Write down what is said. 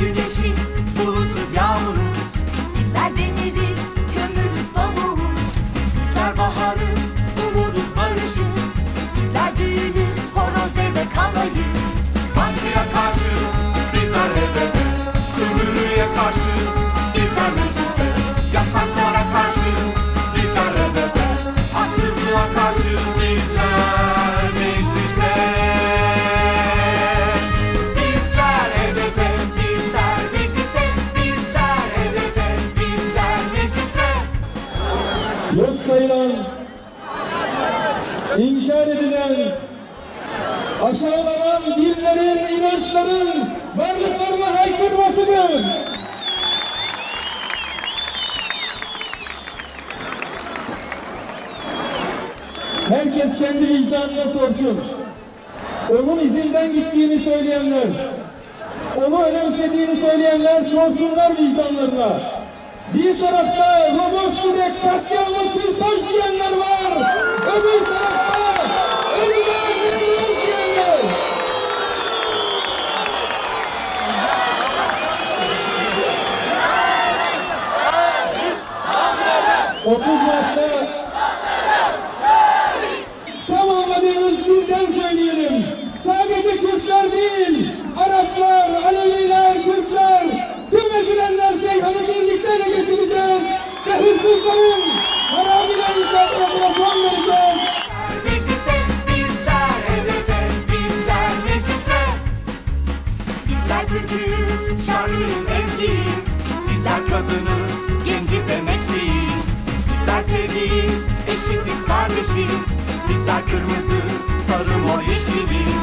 güneşiz, bulutuz yağmuruz. Bizler demiriz, kömürüz pamuğuz. Bizler baharız, umuduz barışız. Bizler düğünüz, horoz ebe kalayız. Baskıya karşı bizler HDP Sömürüye karşı bizler meclise Yasaklara karşı bizler HDP Haksızlığa karşı sayılan, inkar edilen, aşağılanan dillerin, inançların varlıklarına haykırmasıdır. Herkes kendi vicdanına sorsun. Onun izinden gittiğini söyleyenler, onu önemsediğini söyleyenler sorsunlar vicdanlarına. Bir tarafta Roboski'de katliamlı Türktaş diyenler var. Öbür tarafta ölüler veriyoruz diyenler. Otuz Mart'ta Türk'üz, şarkıyız, ezgiyiz. Bizler kadınız Genciz, emekçiyiz. Bizler sevgiyiz, eşitiz, kardeşiz. Bizler kırmızı, sarı, mor, yeşiliz.